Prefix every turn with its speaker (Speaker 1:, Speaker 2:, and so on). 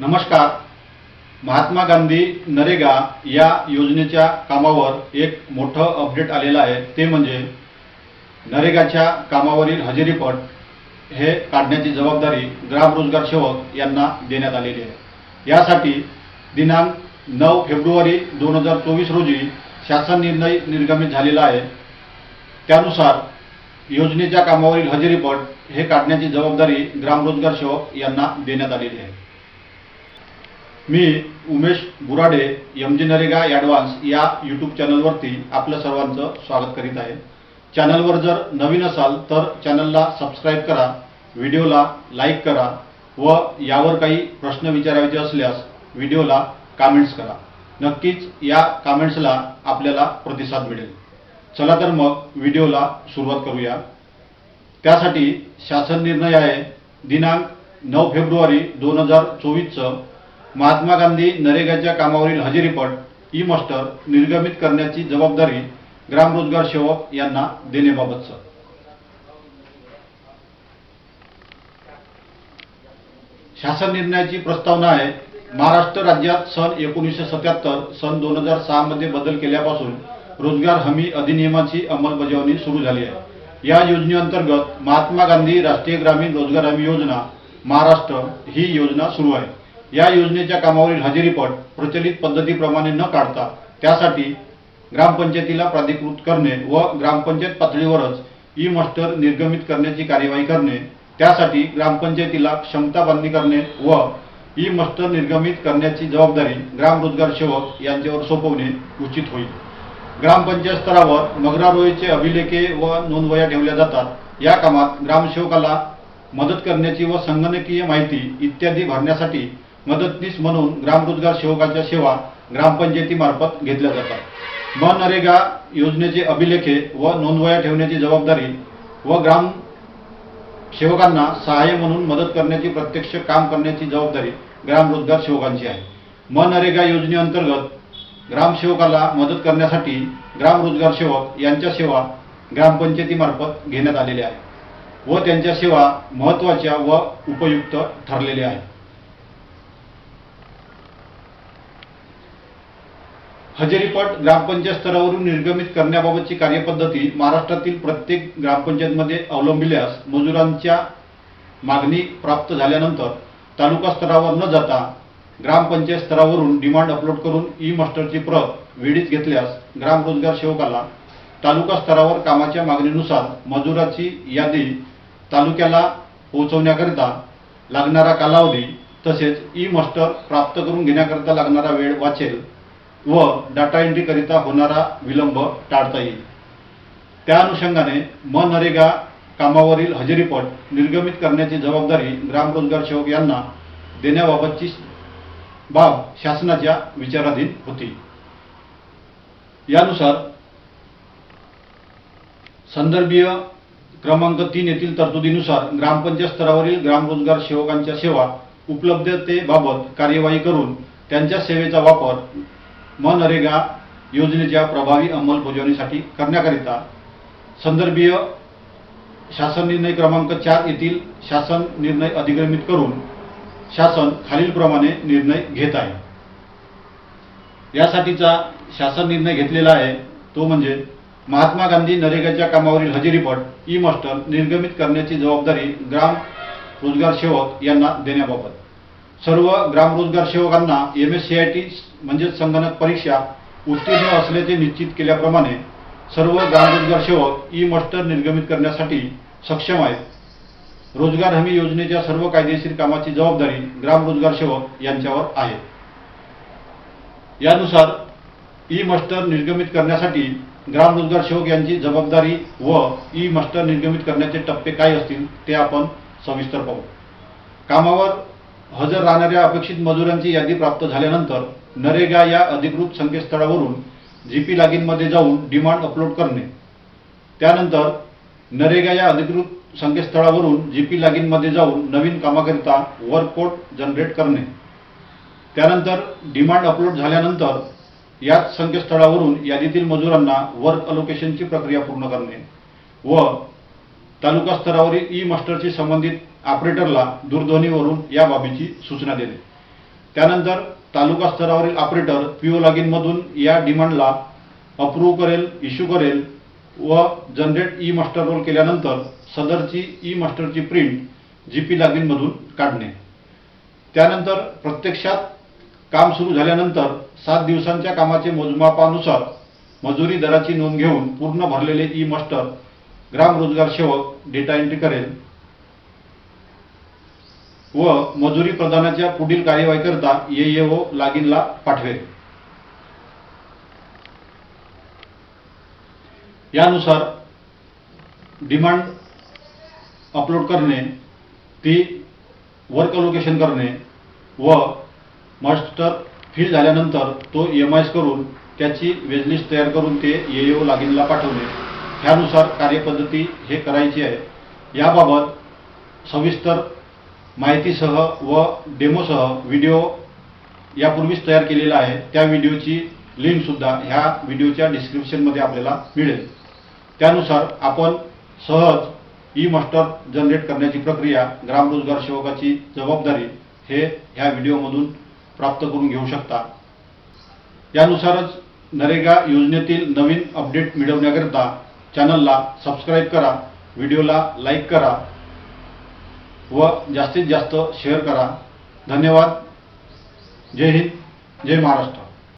Speaker 1: नमस्कार. महात्मा गांधी नरेगा या योजनेच्या कामावर एक मोठं अपडेट आलेलं आहे. ते म्हणजे नरेगाच्या कामावरील हजेरीपट हे काढण्याची जबाबदारी ग्राम रोजगार सेवक यांना देण्यात आलेली आहे. यासाठी दिनांक नऊ फेब्रुवारी दोन हजार चोवीस रोजी शासन निर्णय निर्गमित झालेला आहे. त्यानुसार योजनेच्या कामावरील हजेरीपट हे काढण्याची जबाबदारी ग्रामरोजगार सेवक यांना देण्यात आलेली आहे. मी Umesh Burade M G NREGA advance या यूट्यूब चॅनलवरती आपलं सर्वांचं स्वागत करीत आहे. चॅनलवर जर नवीन असाल तर चॅनलला सबस्क्राईब करा व्हिडिओला लाईक करा व यावर काही प्रश्न विचारायचे असल्यास व्हिडिओला कामेंट्स करा. नक्कीच या कामेंट्सला आपल्याला प्रतिसाद मिळेल. चला तर मग व्हिडिओला सुरुवात करूया. त्यासाठी शासन निर्णय आहे दिनांक नऊ फेब्रुवारी दोन हजार चोवीसचं महात्मा गांधी नरेगाच्या कामावरील हजेरीपट ई मास्टर निर्गमित करण्याची जबाबदारी ग्रामरोजगार सेवक यांना देण्याबाबतचं. शासन निर्णयाची प्रस्तावना आहे महाराष्ट्र राज्यात सन एकोणीसशे सत्याहत्तर सन दोन हजार सहामध्ये बदल केल्यापासून रोजगार हमी अधिनियमाची अंमलबजावणी सुरू झाली आहे. या योजनेअंतर्गत महात्मा गांधी राष्ट्रीय ग्रामीण रोजगार हमी योजना महाराष्ट्र ही योजना सुरू आहे. या योजनेच्या कामावरील हजेरीपट प्रचलित पद्धतीप्रमाणे न काढता त्यासाठी ग्रामपंचायतीला प्राधिकृत करणे व ग्रामपंचायत पातळीवरच ई मास्टर निर्गमित करण्याची कार्यवाही करणे त्यासाठी ग्रामपंचायतीला क्षमता बांधणी करणे व ई मस्त निर्गमित करण्याची जबाबदारी ग्राम रोजगार सेवक यांच्यावर सोपवणे उचित होईल. ग्रामपंचायत स्तरावर मगरारोळीचे अभिलेखे व नोंदवया ठेवल्या जातात. या कामात ग्रामसेवकाला मदत करण्याची व संगणकीय माहिती इत्यादी भरण्यासाठी मदतनीस म्हणून ग्राम रोजगार सेवकाच्या सेवा ग्रामपंचायतीमार्फत घेतल्या जातात. मनरेगा योजनेचे अभिलेखे व नोंदवया ठेवण्याची जबाबदारी व ग्राम सेवकांना सहाय्य म्हणून मदत करण्याची प्रत्यक्ष काम करण्याची जबाबदारी ग्राम रोजगार सेवकांची आहे. मनरेगा योजनेअंतर्गत ग्रामसेवकाला मदत करण्यासाठी ग्राम रोजगार सेवक यांच्या सेवा ग्रामपंचायतीमार्फत घेण्यात आलेल्या आहेत व त्यांच्या सेवा महत्त्वाच्या व उपयुक्त ठरलेल्या आहेत. हजेरीपट ग्रामपंचायत स्तरावरून निर्गमित करण्याबाबतची कार्यपद्धती महाराष्ट्रातील प्रत्येक ग्रामपंचायतमध्ये अवलंबिल्यास मजुरांच्या मागणी प्राप्त झाल्यानंतर तालुका स्तरावर न जाता ग्रामपंचायत स्तरावरून डिमांड अपलोड करून ई मास्टरची प्रत वेळीच घेतल्यास ग्राम रोजगार सेवकाला तालुका स्तरावर कामाच्या मागणीनुसार मजुराची यादी तालुक्याला पोहोचवण्याकरिता लागणारा कालावधी तसेच ई मास्टर प्राप्त करून घेण्याकरिता लागणारा वेळ वाचेल व डाटा एंट्रीकरिता होणारा विलंब टाळता येईल. त्या अनुषंगाने मनरेगा कामावरील हजेरीपट निर्गमित करण्याची जबाबदारी ग्राम रोजगार सेवक यांना देण्याबाबतची बाब शासनाच्या विचाराधीन होती. यानुसार संदर्भीय क्रमांक तीन येथील तरतुदीनुसार ग्रामपंचायत स्तरावरील ग्राम रोजगार सेवकांच्या सेवा उपलब्धतेबाबत कार्यवाही करून त्यांच्या सेवेचा वापर मनरेगा योजनेच्या प्रभावी अंमलबजावणीसाठी करण्याकरिता संदर्भीय शासन निर्णय क्रमांक चार येथील शासन निर्णय अधिक्रमित करून शासन खालीलप्रमाणे निर्णय घेत आहे. यासाठीचा शासन निर्णय घेतलेला आहे तो म्हणजे महात्मा गांधी नरेगाच्या कामावरील हजेरीपट ई मास्टर निर्गमित करण्याची जबाबदारी ग्राम रोजगार सेवक यांना देण्याबाबत. सर्व ग्राम रोजगार सेवकांना M S C I T म्हणजेच संगणक परीक्षा उत्तीर्ण असल्याचे निश्चित केल्याप्रमाणे सर्व ग्राम रोजगार सेवक ई मस्टर निर्गमित करण्यासाठी सक्षम आहेत. रोजगार हमी योजनेच्या सर्व कायदेशीर कामाची जबाबदारी ग्रामरोजगार सेवक यांच्यावर आहे. यानुसार ई मस्टर निर्गमित करण्यासाठी ग्रामरोजगार सेवक यांची जबाबदारी व ई मस्टर निर्गमित करण्याचे टप्पे काय असतील ते आपण सविस्तर पाहू. कामावर हजर राहणाऱ्या अपेक्षित मजुरांची यादी प्राप्त झाल्यानंतर नरेगा या अधिकृत संकेतस्थळावरून जी पी मध्ये जाऊन डिमांड अपलोड करणे. त्यानंतर नरेगा या अधिकृत संकेतस्थळावरून जी पी मध्ये जाऊन नवीन कामाकरिता वर्क कोड जनरेट करणे. त्यानंतर डिमांड अपलोड झाल्यानंतर याच संकेतस्थळावरून यादीतील मजुरांना वर्क अलोकेशनची प्रक्रिया पूर्ण करणे व तालुका स्तरावरील ई मास्टरशी संबंधित ऑपरेटरला दूरध्वनीवरून या बाबीची सूचना देणे. त्यानंतर तालुका स्तरावरील ऑपरेटर पीओ लॉगिन मधून या डिमांडला अप्रूव्ह करेल इश्यू करेल व जनरेट ई मास्टर रोल केल्यानंतर सदरची ई मास्टरची प्रिंट जी पी लॉगिन मधून काढणे. त्यानंतर प्रत्यक्षात काम सुरू झाल्यानंतर सात दिवसांच्या कामाचे मोजमापानुसार मजुरी दराची नोंद घेऊन पूर्ण भरलेले ई मास्टर ग्राम रोजगार सेवक डेटा एंट्री करेल. व मजुरी प्रदानाच्या पुढील कार्यवाहीकरता एएओ लागिनला पाठवेल. यानुसार डिमांड अपलोड करणे ती वर्क अलोकेशन करणे व मास्टर फील झाल्यानंतर तो एम आयस करून त्याची वेजलिस्ट तयार करून ते एओ लागिनला पाठवणे. ह्यानुसार कार्यपद्धती हे करायची आहे. याबाबत सविस्तर माहितीसह व डेमोसह व्हिडिओ यापूर्वीच तयार केलेला आहे. त्या व्हिडिओची लिंकसुद्धा ह्या व्हिडिओच्या डिस्क्रिप्शनमध्ये आपल्याला मिळेल. त्यानुसार आपण सहज ई मास्टर जनरेट करण्याची प्रक्रिया ग्रामरोजगार सेवकाची जबाबदारी हे ह्या व्हिडिओमधून प्राप्त करून घेऊ शकता. यानुसारच नरेगा योजनेतील नवीन अपडेट मिळवण्याकरिता चॅनलला सबस्क्राईब करा व्हिडिओला लाईक करा व जास्तीत जास्त शेअर करा. धन्यवाद. जय हिंद. जय महाराष्ट्र.